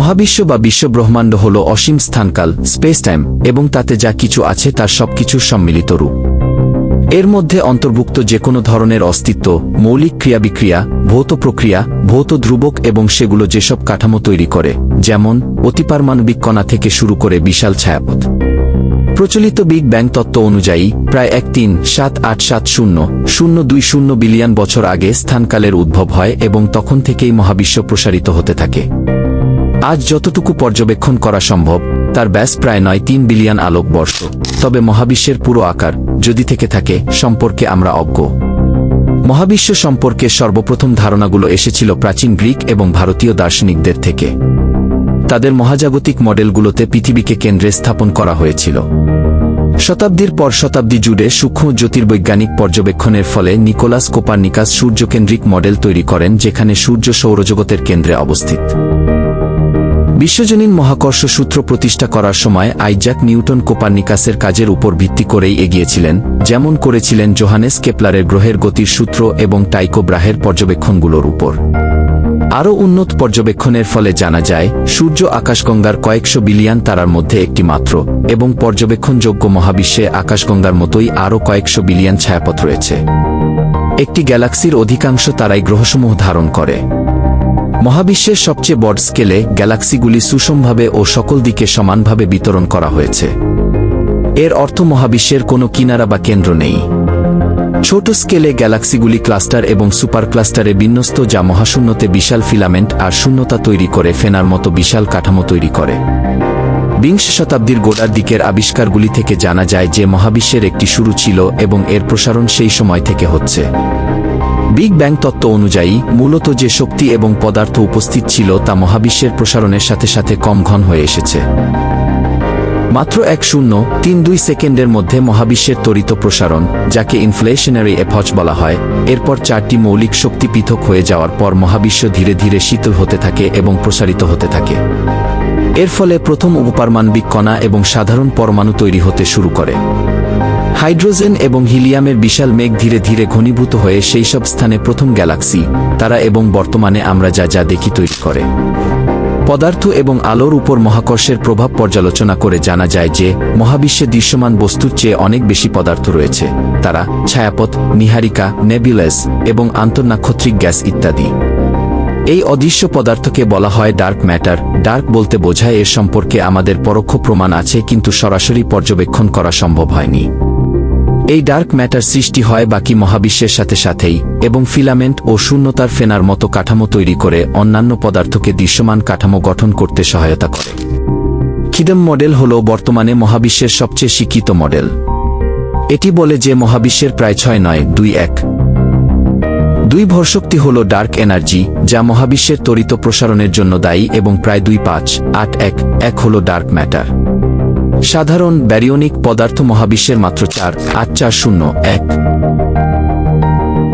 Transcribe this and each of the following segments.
মহাবিশ্ব বা বিশ্বব্রহ্মাণ্ড হল অসীম স্থানকাল স্পেস টাইম এবং তাতে যা কিছু আছে তার সবকিছুর সম্মিলিত রূপ। এর মধ্যে অন্তর্ভুক্ত যে কোনো ধরনের অস্তিত্ব, মৌলিক ক্রিয়াবিক্রিয়া, ভৌত প্রক্রিয়া, ভৌত ধ্রুবক এবং সেগুলো যেসব কাঠামো তৈরি করে, যেমন অতিপারমাণবিক কণা থেকে শুরু করে বিশাল ছায়াপথ। প্রচলিত বিগ ব্যাং তত্ত্ব অনুযায়ী, প্রায় এক তিন সাত আট সাত শূন্য শূন্য দুই শূন্য বিলিয়ন বছর আগে স্থানকালের উদ্ভব হয় এবং তখন থেকেই মহাবিশ্ব প্রসারিত হতে থাকে। আজ যতটুকু পর্যবেক্ষণ করা সম্ভব, তার ব্যাস প্রায় নয় তিন বিলিয়ন আলোকবর্ষ। তবে মহাবিশ্বের পুরো আকার, যদি থেকে থাকে, সম্পর্কে আমরা অজ্ঞ। মহাবিশ্ব সম্পর্কে সর্বপ্রথম ধারণাগুলো এসেছিল প্রাচীন গ্রিক এবং ভারতীয় দার্শনিকদের থেকে। তাদের মহাজাগতিক মডেলগুলোতে পৃথিবীকে কেন্দ্রে স্থাপন করা হয়েছিল। শতাব্দীর পর শতাব্দী জুড়ে সূক্ষ্ম জ্যোতির্বৈজ্ঞানিক পর্যবেক্ষণের ফলে নিকোলাস কোপার্নিকাস সূর্যকেন্দ্রিক মডেল তৈরি করেন, যেখানে সূর্য সৌরজগতের কেন্দ্রে অবস্থিত। বিশ্বজনীন মহাকর্ষ সূত্র প্রতিষ্ঠা করার সময় আইজাক নিউটন কোপার্নিকাসের কাজের উপর ভিত্তি করেই এগিয়েছিলেন, যেমন করেছিলেন জোহানেস কেপলারের গ্রহের গতির সূত্র এবং টাইকো ব্রাহের পর্যবেক্ষণগুলোর উপর। আরও উন্নত পর্যবেক্ষণের ফলে জানা যায়, সূর্য আকাশগঙ্গার কয়েকশো বিলিয়ন তারার মধ্যে একটি মাত্র, এবং পর্যবেক্ষণযোগ্য মহাবিশ্বে আকাশগঙ্গার মতোই আরও কয়েকশো বিলিয়ন ছায়াপথ রয়েছে। একটি গ্যালাক্সির অধিকাংশ তারাই গ্রহসমূহ ধারণ করে। মহাবিশ্বের সবচেয়ে বড় স্কেলে গ্যালাক্সিগুলি সুষমভাবে ও সকল দিকে সমানভাবে বিতরণ করা হয়েছে। এর অর্থ মহাবিশ্বের কোনো কিনারা বা কেন্দ্র নেই। ছোট স্কেলে গ্যালাক্সিগুলি ক্লাস্টার এবং সুপার ক্লাস্টারে বিন্যস্ত যা মহাশূন্যতে বিশাল ফিলামেন্ট আর শূন্যতা তৈরি করে, ফেনার মতো বিশাল কাঠামো তৈরি করে। বিংশ শতাব্দীর গোড়ার দিকের আবিষ্কারগুলি থেকে জানা যায় যে মহাবিশ্বের একটি শুরু ছিল এবং এর প্রসারণ সেই সময় থেকে হচ্ছে। বিগ ব্যাং তত্ত্ব অনুযায়ী, মূলত যে শক্তি এবং পদার্থ উপস্থিত ছিল তা মহাবিশ্বের প্রসারণের সাথে সাথে কম ঘন হয়ে এসেছে। মাত্র এক শূন্য তিন দুই সেকেন্ডের মধ্যে মহাবিশ্বের ত্বরিত প্রসারণ, যাকে ইনফ্লেশনারি এফচ বলা হয়, এরপর চারটি মৌলিক শক্তি পৃথক হয়ে যাওয়ার পর মহাবিশ্ব ধীরে ধীরে শীতল হতে থাকে এবং প্রসারিত হতে থাকে। এর ফলে প্রথম উপপারমাণবিক কণা এবং সাধারণ পরমাণু তৈরি হতে শুরু করে। হাইড্রোজেন এবং হিলিয়ামের বিশাল মেঘ ধীরে ধীরে ঘনীভূত হয়ে সেই সব স্থানে প্রথম গ্যালাক্সি, তারা এবং বর্তমানে আমরা যা যা দেখি তৈরি করে। পদার্থ এবং আলোর উপর মহাকর্ষের প্রভাব পর্যালোচনা করে জানা যায় যে, মহাবিশ্বে দৃশ্যমান বস্তুর চেয়ে অনেক বেশি পদার্থ রয়েছে। তারা ছায়াপথ, নিহারিকা, নেবিলেস এবং আন্তর্নাক্ষত্রিক গ্যাস ইত্যাদি। এই অদৃশ্য পদার্থকে বলা হয় ডার্ক ম্যাটার। ডার্ক বলতে বোঝায় এর সম্পর্কে আমাদের পরোক্ষ প্রমাণ আছে, কিন্তু সরাসরি পর্যবেক্ষণ করা সম্ভব হয়নি। এই ডার্ক ম্যাটার সৃষ্টি হয় বাকি মহাবিশ্বের সাথে সাথেই, এবং ফিলামেন্ট ও শূন্যতার ফেনার মতো কাঠামো তৈরি করে অন্যান্য পদার্থকে দৃশ্যমান কাঠামো গঠন করতে সহায়তা করে। খিদম মডেল হল বর্তমানে মহাবিশ্বের সবচেয়ে শিক্ষিত মডেল এটি বলে যে মহাবিশ্বের প্রায় ছয় নয়, দুই এক। দুই ভরশক্তি হল ডার্ক এনার্জি যা মহাবিশ্বের তরিত প্রসারণের জন্য দায়ী এবং প্রায় দুই পাঁচ, আট এক এক হল ডার্ক ম্যাটার সাধারণ ব্যারিয়নিক পদার্থ মহাবিশ্বের মাত্র চার আট চার শূন্য, এক।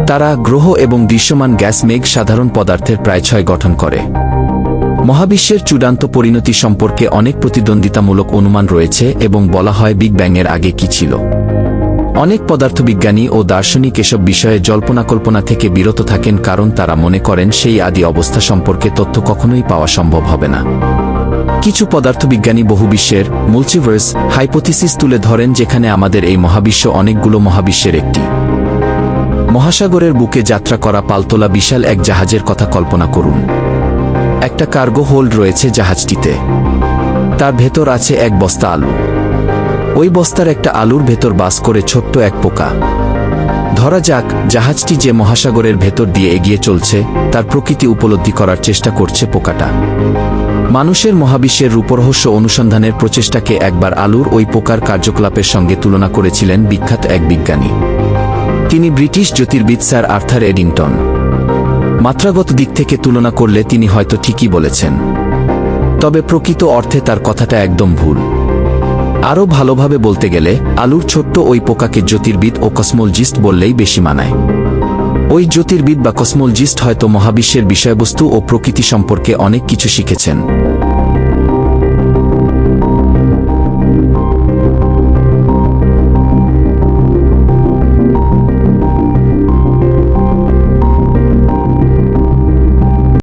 তারা গ্রহ এবং দৃশ্যমান গ্যাস মেঘ সাধারণ পদার্থের প্রায় ছয় গঠন করে। মহাবিশ্বের চূড়ান্ত পরিণতি সম্পর্কে অনেক প্রতিদ্বন্দ্বিতামূলক অনুমান রয়েছে এবং বলা হয় বিগ ব্যাংয়ের আগে কি ছিল। অনেক পদার্থবিজ্ঞানী ও দার্শনিক এসব বিষয়ে জল্পনা কল্পনা থেকে বিরত থাকেন কারণ তারা মনে করেন সেই আদি অবস্থা সম্পর্কে তথ্য কখনোই পাওয়া সম্ভব হবে না। কিছু পদার্থবিজ্ঞানী বহু বিশ্বের মুলচিভার্স হাইপোথিসিস তুলে ধরেন যেখানে আমাদের এই মহাবিশ্ব অনেকগুলো মহাবিশ্বের একটি। মহাসাগরের বুকে যাত্রা করা পালতোলা বিশাল এক জাহাজের কথা কল্পনা করুন। একটা কার্গো হোল্ড রয়েছে জাহাজটিতে। তার ভেতর আছে এক বস্তা আলু। ওই বস্তার একটা আলুর ভেতর বাস করে ছোট্ট এক পোকা। ধরা যাক, জাহাজটি যে মহাসাগরের ভেতর দিয়ে এগিয়ে চলছে, তার প্রকৃতি উপলব্ধি করার চেষ্টা করছে পোকাটা। মানুষের মহাবিশ্বের রূপরহস্য অনুসন্ধানের প্রচেষ্টাকে একবার আলুর ওই পোকার কার্যকলাপের সঙ্গে তুলনা করেছিলেন বিখ্যাত এক বিজ্ঞানী। তিনি ব্রিটিশ জ্যোতির্বিদ স্যার আর্থার এডিংটন। মাত্রাগত দিক থেকে তুলনা করলে তিনি হয়তো ঠিকই বলেছেন। তবে প্রকৃত অর্থে তার কথাটা একদম ভুল। আরও ভালোভাবে বলতে গেলে, আলুর ছোট্ট ওই পোকাকে জ্যোতির্বিদ ও কসমোলজিস্ট বললেই বেশি মানায়। ওই জ্যোতির্বিদ বা কসমোলজিস্ট হয়তো মহাবিশ্বের বিষয়বস্তু ও প্রকৃতি সম্পর্কে অনেক কিছু শিখেছেন।